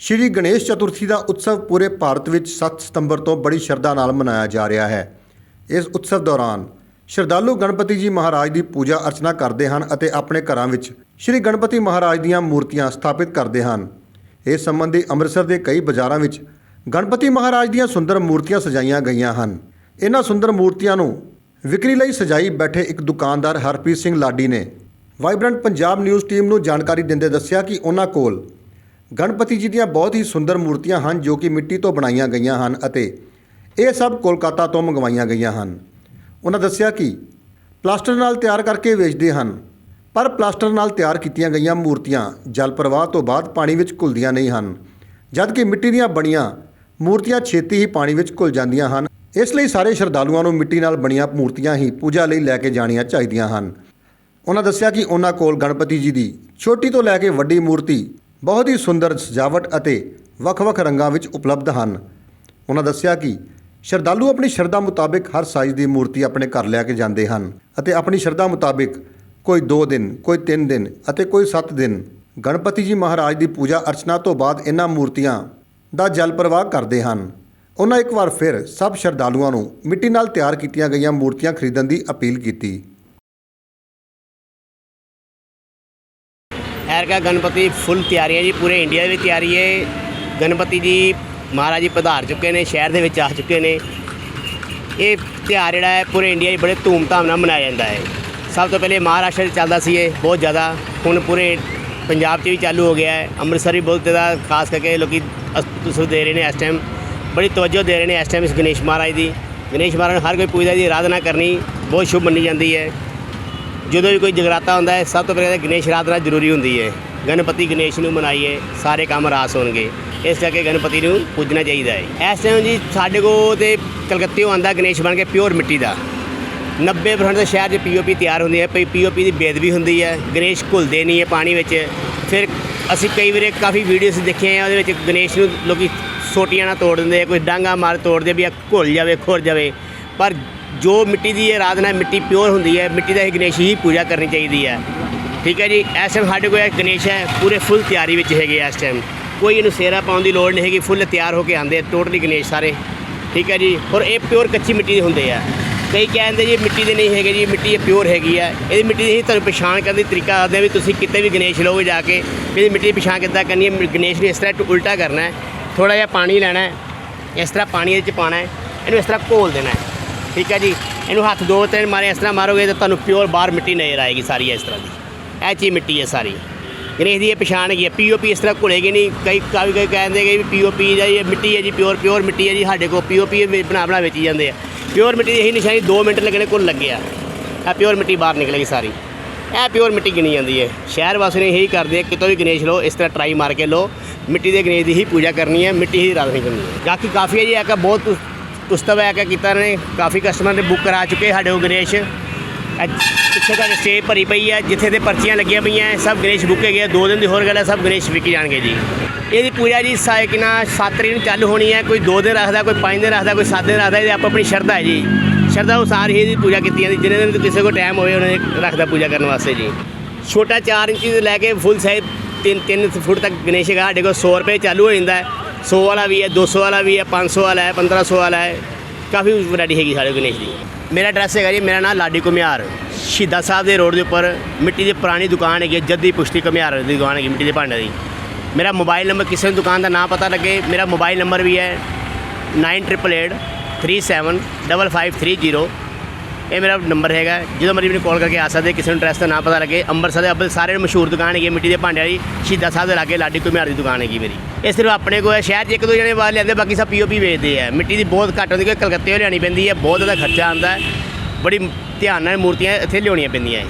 ਸ਼੍ਰੀ ਗਣੇਸ਼ ਚਤੁਰਥੀ ਦਾ ਉਤਸਵ ਪੂਰੇ ਭਾਰਤ ਵਿੱਚ 7 ਸਤੰਬਰ ਤੋਂ ਬੜੀ ਸ਼ਰਧਾ ਨਾਲ ਮਨਾਇਆ ਜਾ ਰਿਹਾ ਹੈ। ਇਸ ਉਤਸਵ ਦੌਰਾਨ ਸ਼ਰਧਾਲੂ ਗਣਪਤੀ ਜੀ ਮਹਾਰਾਜ ਦੀ ਪੂਜਾ ਅਰਚਨਾ ਕਰਦੇ ਹਨ ਅਤੇ ਆਪਣੇ ਘਰਾਂ ਵਿੱਚ ਸ਼੍ਰੀ ਗਣਪਤੀ ਮਹਾਰਾਜ ਦੀਆਂ ਮੂਰਤੀਆਂ ਸਥਾਪਿਤ ਕਰਦੇ ਹਨ। ਇਸ ਸੰਬੰਧੀ ਅੰਮ੍ਰਿਤਸਰ ਦੇ ਕਈ ਬਾਜ਼ਾਰਾਂ ਵਿੱਚ ਗਣਪਤੀ ਮਹਾਰਾਜ ਦੀਆਂ ਸੁੰਦਰ ਮੂਰਤੀਆਂ ਸਜਾਈਆਂ ਗਈਆਂ ਹਨ। ਇਹਨਾਂ ਸੁੰਦਰ ਮੂਰਤੀਆਂ ਨੂੰ ਵਿਕਰੀ ਲਈ ਸਜਾਈ ਬੈਠੇ ਇੱਕ ਦੁਕਾਨਦਾਰ ਹਰਪ੍ਰੀਤ ਸਿੰਘ ਲਾਡੀ ਨੇ ਵਾਈਬ੍ਰੈਂਟ ਪੰਜਾਬ ਨਿਊਜ਼ ਟੀਮ ਨੂੰ ਜਾਣਕਾਰੀ ਦਿੰਦੇ ਦੱਸਿਆ ਕਿ ਉਹਨਾਂ ਕੋਲ ਗਣਪਤੀ ਜੀ ਦੀਆਂ ਬਹੁਤ ਹੀ ਸੁੰਦਰ ਮੂਰਤੀਆਂ ਹਨ ਜੋ ਕਿ ਮਿੱਟੀ ਤੋਂ ਬਣਾਈਆਂ ਗਈਆਂ ਹਨ ਅਤੇ ਇਹ ਸਭ ਕੋਲਕਾਤਾ ਤੋਂ ਮੰਗਵਾਈਆਂ ਗਈਆਂ ਹਨ। ਉਹਨਾਂ ਦੱਸਿਆ ਕਿ ਪਲਾਸਟਰ ਨਾਲ ਤਿਆਰ ਕਰਕੇ ਵੇਚਦੇ ਹਨ, ਪਰ ਪਲਾਸਟਰ ਨਾਲ ਤਿਆਰ ਕੀਤੀਆਂ ਗਈਆਂ ਮੂਰਤੀਆਂ ਜਲ ਪ੍ਰਵਾਹ ਤੋਂ ਬਾਅਦ ਪਾਣੀ ਵਿੱਚ ਘੁਲਦੀਆਂ ਨਹੀਂ ਹਨ, ਜਦਕਿ ਮਿੱਟੀ ਦੀਆਂ ਬਣੀਆਂ ਮੂਰਤੀਆਂ ਛੇਤੀ ਹੀ ਪਾਣੀ ਵਿੱਚ ਘੁਲ ਜਾਂਦੀਆਂ ਹਨ। ਇਸ ਲਈ ਸਾਰੇ ਸ਼ਰਧਾਲੂਆਂ ਨੂੰ ਮਿੱਟੀ ਨਾਲ ਬਣੀਆਂ ਮੂਰਤੀਆਂ ਹੀ ਪੂਜਾ ਲਈ ਲੈ ਕੇ ਜਾਣੀਆਂ ਚਾਹੀਦੀਆਂ ਹਨ। ਉਹਨਾਂ ਦੱਸਿਆ ਕਿ ਉਹਨਾਂ ਕੋਲ ਗਣਪਤੀ ਜੀ ਦੀ ਛੋਟੀ ਤੋਂ ਲੈ ਕੇ ਵੱਡੀ ਮੂਰਤੀ ਬਹੁਤ ਹੀ ਸੁੰਦਰ ਸਜਾਵਟ ਅਤੇ ਵੱਖ-ਵੱਖ ਰੰਗਾਂ ਵਿੱਚ ਉਪਲਬਧ ਹਨ। ਉਹਨਾਂ ਦੱਸਿਆ ਕਿ ਸ਼ਰਧਾਲੂ ਆਪਣੀ ਸ਼ਰਧਾ ਮੁਤਾਬਿਕ ਹਰ ਸਾਈਜ਼ ਦੀ ਮੂਰਤੀ ਆਪਣੇ ਘਰ ਲੈ ਕੇ ਜਾਂਦੇ ਹਨ ਅਤੇ ਆਪਣੀ ਸ਼ਰਧਾ ਮੁਤਾਬਿਕ ਕੋਈ 2 ਦਿਨ, ਕੋਈ 3 ਦਿਨ ਅਤੇ ਕੋਈ 7 ਦਿਨ ਗਣਪਤੀ ਜੀ ਮਹਾਰਾਜ ਦੀ ਪੂਜਾ ਅਰਚਨਾ ਤੋਂ ਬਾਅਦ ਇਹਨਾਂ ਮੂਰਤੀਆਂ ਦਾ ਜਲ ਪ੍ਰਵਾਹ ਕਰਦੇ ਹਨ। ਉਹਨਾਂ ਇੱਕ ਵਾਰ ਫਿਰ ਸਭ ਸ਼ਰਧਾਲੂਆਂ ਨੂੰ ਮਿੱਟੀ ਨਾਲ ਤਿਆਰ ਕੀਤੀਆਂ ਗਈਆਂ ਮੂਰਤੀਆਂ ਖਰੀਦਣ ਦੀ ਅਪੀਲ ਕੀਤੀ। ਐਰਕਾ ਗਣਪਤੀ ਫੁੱਲ ਤਿਆਰੀ ਹੈ ਜੀ, ਪੂਰੇ ਇੰਡੀਆ ਦੇ ਵਿੱਚ ਤਿਆਰੀ ਹੈ। ਗਣਪਤੀ ਜੀ ਮਹਾਰਾਜ ਜੀ ਪਧਾਰ ਚੁੱਕੇ ਨੇ, ਸ਼ਹਿਰ ਦੇ ਵਿੱਚ ਆ ਚੁੱਕੇ ਨੇ। ਇਹ ਤਿਉਹਾਰ ਜਿਹੜਾ ਹੈ, ਪੂਰੇ ਇੰਡੀਆ 'ਚ ਬੜੇ ਧੂਮਧਾਮ ਨਾਲ ਮਨਾਇਆ ਜਾਂਦਾ ਹੈ। ਸਭ ਤੋਂ ਪਹਿਲੇ ਮਹਾਰਾਸ਼ਟਰ 'ਚ ਚੱਲਦਾ ਸੀ ਇਹ ਬਹੁਤ ਜ਼ਿਆਦਾ। ਹੁਣ ਪੂਰੇ ਪੰਜਾਬ 'ਚ ਵੀ ਚਾਲੂ ਹੋ ਗਿਆ ਹੈ। ਅੰਮ੍ਰਿਤਸਰ ਵੀ ਬਹੁਤ ਜ਼ਿਆਦਾ, ਖਾਸ ਕਰਕੇ ਲੋਕੀ ਤੁਸੀਂ ਦੇ ਰਹੇ ਨੇ ਇਸ ਟਾਈਮ ਬੜੀ ਤਵੱਜੋ ਦੇ ਰਹੇ ਨੇ ਇਸ ਟਾਈਮ ਇਸ ਗਣੇਸ਼ ਮਹਾਰਾਜ ਦੀ। ਗਣੇਸ਼ ਮਹਾਰਾਜ ਨੂੰ ਹਰ ਕੋਈ ਪੂਜਦਾ ਦੀ ਆਰਾਧਨਾ ਕਰਨੀ, ਬਹੁਤ ਸ਼ੁਭ ਮੰਨੀ ਜਾਂਦੀ ਹੈ। ਜਦੋਂ ਵੀ ਕੋਈ ਜਗਰਾਤਾ ਹੁੰਦਾ ਹੈ, ਸਭ ਤੋਂ ਪਹਿਲਾਂ ਤਾਂ ਗਣੇਸ਼ ਆਰਾਧਨਾ ਜ਼ਰੂਰੀ ਹੁੰਦੀ ਹੈ। ਗਣਪਤੀ ਗਣੇਸ਼ ਨੂੰ ਮਨਾਈਏ, ਸਾਰੇ ਕੰਮ ਰਾਸ ਹੋਣਗੇ। ਇਸ ਕਰਕੇ ਗਣਪਤੀ ਨੂੰ ਪੂਜਣਾ ਚਾਹੀਦਾ ਹੈ। ਇਸ ਟਾਈਮ ਜੀ ਸਾਡੇ ਕੋਲ ਤੇ ਕਲਕੱਤੇੋਂ ਆਂਦਾ ਗਣੇਸ਼ ਬਣ ਕੇ ਪਿਓਰ ਮਿੱਟੀ ਦਾ। 90% ਦੇ ਸ਼ਹਿਰ 'ਚ ਪੀਓਪੀ ਤਿਆਰ ਹੁੰਦੀ ਹੈ ਪਈ ਪੀਓਪੀ ਦੀ ਬੇਦਬੀ ਹੁੰਦੀ ਹੈ, ਗਣੇਸ਼ ਘੁਲਦੇ ਨਹੀਂ ਹੈ ਪਾਣੀ ਵਿੱਚ। ਫਿਰ ਅਸੀਂ ਕਈ ਵਾਰੀ ਕਾਫੀ ਵੀਡੀਓਜ਼ ਦੇਖੇ ਆ, ਉਹਦੇ ਵਿੱਚ ਗਣੇਸ਼ ਨੂੰ ਲੋਕੀ ਸੋਟੀਆਂ ਨਾਲ ਤੋੜ ਦਿੰਦੇ ਆ, ਕੋਈ ਡਾਂਗਾ ਮਾਰ ਤੋੜਦੇ ਵੀ ਆ ਘੁਲ ਜਾਵੇ, ਖੁਰ ਜਾਵੇ। ਪਰ ਜੋ ਮਿੱਟੀ ਦੀ ਆਰਾਧਨਾ ਮਿੱਟੀ ਪਿਓਰ ਹੁੰਦੀ ਹੈ, ਮਿੱਟੀ ਦਾ ਹੀ ਗਣੇਸ਼ ਹੀ ਪੂਜਾ ਕਰਨੀ ਚਾਹੀਦੀ ਹੈ। ਠੀਕ ਹੈ ਜੀ, ਇਸ ਟਾਈਮ ਸਾਡੇ ਕੋਲ ਗਣੇਸ਼ ਹੈ, ਪੂਰੇ ਫੁੱਲ ਤਿਆਰੀ ਵਿੱਚ ਹੈਗੇ ਆ ਇਸ ਟਾਈਮ ਕੋਈ ਇਹਨੂੰ ਸੇਰਾ ਪਾਉਣ ਦੀ ਲੋੜ ਨਹੀਂ ਹੈਗੀ ਫੁੱਲ ਤਿਆਰ ਹੋ ਕੇ ਆਉਂਦੇ ਟੋਟਲੀ ਗਣੇਸ਼ ਸਾਰੇ। ਠੀਕ ਹੈ ਜੀ, ਔਰ ਇਹ ਪਿਓਰ ਕੱਚੀ ਮਿੱਟੀ ਦੇ ਹੁੰਦੇ ਆ। ਕਈ ਕਹਿੰਦੇ ਜੀ, ਮਿੱਟੀ ਦੇ ਨਹੀਂ ਹੈਗੇ ਜੀ, ਮਿੱਟੀ ਇਹ ਪਿਓਰ ਹੈਗੀ ਆ। ਇਹਦੀ ਮਿੱਟੀ ਦੀ ਹੀ ਤੁਹਾਨੂੰ ਪਛਾਣ ਕਰਨ ਦੀ ਤਰੀਕਾ ਦੱਸਦੇ ਆ ਵੀ ਤੁਸੀਂ ਕਿਤੇ ਵੀ ਗਣੇਸ਼ ਲਓਗੇ ਜਾ ਕੇ ਇਹਦੀ ਮਿੱਟੀ ਦੀ ਪਛਾਣ ਕਿੱਦਾਂ ਕਰਨੀ ਹੈ ਗਣੇਸ਼ ਨੂੰ ਇਸ ਤਰ੍ਹਾਂ ਟ- ਉਲਟਾ ਕਰਨਾ ਹੈ ਥੋੜਾ ਜਿਹਾ ਪਾਣੀ ਲੈਣਾ ਹੈ, ਇਸ ਤਰ੍ਹਾਂ ਪਾਣੀ ਇਹਦੇ ਚ ਪਾਣਾ ਹੈ, ਇਹਨੂੰ ਇਸ ਤਰ੍ਹਾਂ ਘੋਲ ਦੇਣਾ ਹੈ। ਠੀਕ ਹੈ ਜੀ। ਇਹਨੂੰ ਹੱਥ ਦੋ ਤਿੰਨ ਮਾਰੇ, ਇਸ ਤਰ੍ਹਾਂ ਮਾਰੋਗੇ ਤਾਂ ਤੁਹਾਨੂੰ ਪਿਓਰ ਬਾਹਰ ਮਿੱਟੀ ਨਜ਼ਰ ਆਏਗੀ ਸਾਰੀ, ਇਸ ਤਰ੍ਹਾਂ ਦੀ। ਇਹ ਚੀ ਮਿੱਟੀ ਹੈ ਸਾਰੀ। ਗਣੇਸ਼ ਦੀ ਇਹ ਪਛਾਣ ਹੈਗੀ ਹੈ। ਪੀਓਪੀ ਇਸ ਤਰ੍ਹਾਂ ਘੁਲੇਗੀ ਨਹੀਂ। ਕਈ ਕਾਫੀ ਕਈ ਕਹਿੰਦੇ ਕਿ ਵੀ ਪੀਓਪੀ ਦਾ ਇਹ ਮਿੱਟੀ ਹੈ ਜੀ ਪਿਓਰ ਪਿਓਰ ਮਿੱਟੀ ਹੈ ਜੀ। ਸਾਡੇ ਕੋਲ ਪੀਓਪੀ ਬਣਾ ਬਣਾ ਵੇਚੀ ਜਾਂਦੇ ਆ। ਪਿਓਰ ਮਿੱਟੀ ਦੀ ਇਹੀ ਨਿਸ਼ਾਨੀ 2 ਮਿੰਟ ਲੱਗਣੇ ਕੋਲ ਲੱਗਿਆ ਇਹ ਪਿਓਰ ਮਿੱਟੀ ਬਾਹਰ ਨਿਕਲੇਗੀ ਸਾਰੀ। ਇਹ ਪਿਓਰ ਮਿੱਟੀ ਗਿਣੀ ਜਾਂਦੀ ਹੈ। ਸ਼ਹਿਰ ਵਾਸੀ ਨੇ ਇਹੀ ਕਰਦੇ ਆ, ਕਿਤੋਂ ਵੀ ਗਣੇਸ਼ ਲਓ, ਇਸ ਤਰ੍ਹਾਂ ਟਰਾਈ ਮਾਰ ਕੇ ਲਓ। ਮਿੱਟੀ ਦੇ ਗਣੇਸ਼ ਦੀ ਹੀ ਪੂਜਾ ਕਰਨੀ ਹੈ, ਮਿੱਟੀ ਹੀ ਆਰਾਧਨਾ ਕਰਨੀ ਹੈ। ਬਾਕੀ ਕਾਫੀ ਹੈ ਜੀ, ਇਹ ਬਹੁਤ ਉਸਤਵ ਹੈ ਕਿਆ ਕੀਤਾ ਇਹਨਾਂ ਨੇ ਕਾਫੀ ਕਸਟਮਰ ਨੇ ਬੁੱਕ ਕਰਾ ਚੁੱਕੇ ਸਾਡੇ ਕੋਲ ਗਣੇਸ਼। ਅੱਜ ਪਿੱਛੇ ਤੱਕ ਸਟੇਜ ਭਰੀ ਪਈ ਹੈ ਜਿੱਥੇ ਤੇ ਪਰਚੀਆਂ ਲੱਗੀਆਂ ਪਈਆਂ, ਸਭ ਗਣੇਸ਼ ਬੁੱਕੇ ਗਏ ਦੋ ਦਿਨ ਦੀ ਹੋਰ ਗੱਲ ਹੈ ਸਭ ਗਣੇਸ਼ ਵਿਕੀ ਜਾਣਗੇ ਜੀ। ਇਹਦੀ ਪੂਜਾ ਜੀ ਸਾਇਕਿਨਾ 7 ਤਰੀਕ ਨੂੰ ਚਾਲੂ ਹੋਣੀ ਹੈ ਕੋਈ 2 ਦਿਨ ਰੱਖਦਾ, ਕੋਈ 5 ਦਿਨ ਰੱਖਦਾ, ਕੋਈ 7 ਦਿਨ ਰੱਖਦਾ ਇਹ ਆਪੋ ਆਪਣੀ ਸ਼ਰਧਾ ਹੈ ਜੀ। ਸ਼ਰਧਾ ਅਨੁਸਾਰ ਹੀ ਇਹਦੀ ਪੂਜਾ ਕੀਤੀ ਜਾਂਦੀ ਜਿਹਨੇ ਦਿਨ ਕਿਸੇ ਕੋਲ ਟਾਈਮ ਹੋਵੇ, ਉਹਨੇ ਰੱਖਦਾ ਪੂਜਾ ਕਰਨ ਵਾਸਤੇ ਜੀ। ਛੋਟਾ 4 ਇੰਚੀ ਤੋਂ ਲੈ ਕੇ ਫੁੱਲ ਸਾਈਜ਼ 3 3 ਫੁੱਟ ਤੱਕ ਗਣੇਸ਼ ਹੈਗਾ, ਸਾਡੇ ਕੋਲ 100 ਰੁਪਏ ਚਾਲੂ ਹੋ ਜਾਂਦਾ ਹੈ। 100 ਵਾਲਾ ਵੀ ਹੈ 200 ਵਾਲਾ ਵੀ ਹੈ 500 ਵਾਲਾ ਹੈ 1500 ਵਾਲਾ ਹੈ। ਕਾਫੀ ਵੈਰਾਈਟੀ ਹੈਗੀ ਸਾਡੇ ਗਣੇਸ਼ ਦੀ ਮੇਰਾ ਐਡਰੈਸ ਹੈਗਾ ਜੀ ਮੇਰਾ ਨਾਮ ਲਾਡੀ ਕੁਮਿਆਰ ਸ਼ਹੀਦਾਂ ਸਾਹਿਬ ਦੇ ਰੋਡ ਦੇ ਉੱਪਰ ਮਿੱਟੀ ਦੀ ਪੁਰਾਣੀ ਦੁਕਾਨ ਹੈਗੀ ਹੈ, ਜੱਦੀ ਪੁਸ਼ਤੀ ਕੁਮਿਆਰ ਦੀ ਦੁਕਾਨ ਹੈਗੀ ਮਿੱਟੀ ਦੇ ਭਾਂਡਿਆਂ ਦੀ। ਮੇਰਾ ਮੋਬਾਈਲ ਨੰਬਰ ਕਿਸੇ ਨੂੰ ਦੁਕਾਨ ਦਾ ਨਾਮ ਪਤਾ ਲੱਗੇ ਮੇਰਾ ਮੋਬਾਈਲ ਨੰਬਰ ਵੀ ਹੈ 9888375530 ਇਹ ਮੇਰਾ ਨੰਬਰ ਹੈਗਾ ਜਦੋਂ ਮਰਜ਼ੀ ਮੈਨੂੰ ਕਾਲ ਕਰਕੇ ਆ ਸਕਦੇ ਕਿਸੇ ਨੂੰ ਐਡਰੈਸ ਦਾ ਨਾਮ ਪਤਾ ਲੱਗੇ। ਅੰਮ੍ਰਿਤਸਰ ਦੇ ਅੱਬਲ ਸਾਰੇ ਮਸ਼ਹੂਰ ਦੁਕਾਨ ਹੈਗੀ ਹੈ ਮਿੱਟੀ ਦੇ ਭਾਂਡਿਆਂ ਦੀ। ਸ਼ਹੀਦਾਂ ਸਾਹਿਬ ਦੇ ਲਾਗੇ ਲਾਡੀ ਕੁਮਿਆਰ ਦੀ ਦੁਕਾਨ ਹੈਗੀ ਮੇਰੀ। ਇਹ ਸਿਰਫ ਆਪਣੇ ਕੋਲ ਹੈ, ਸ਼ਹਿਰ 'ਚ ਇੱਕ ਦੋ ਜਣੇ ਬਾਹਰ ਲਿਆਂਦੇ ਬਾਕੀ ਸਭ ਪੀਓਪੀ ਵੇਚਦੇ ਆ। ਮਿੱਟੀ ਦੀ ਬਹੁਤ ਘੱਟ ਹੁੰਦੀ ਕਿ ਕਲਕੱਤੇ ਲਿਆਉਣੀ ਪੈਂਦੀ ਹੈ, ਬਹੁਤ ਜ਼ਿਆਦਾ ਖਰਚਾ ਆਉਂਦਾ ਹੈ। ਬੜੀ ਧਿਆਨ ਨਾਲ ਮੂਰਤੀਆਂ ਇੱਥੇ ਲਿਆਉਣੀਆਂ ਪੈਂਦੀਆਂ ਹੈ।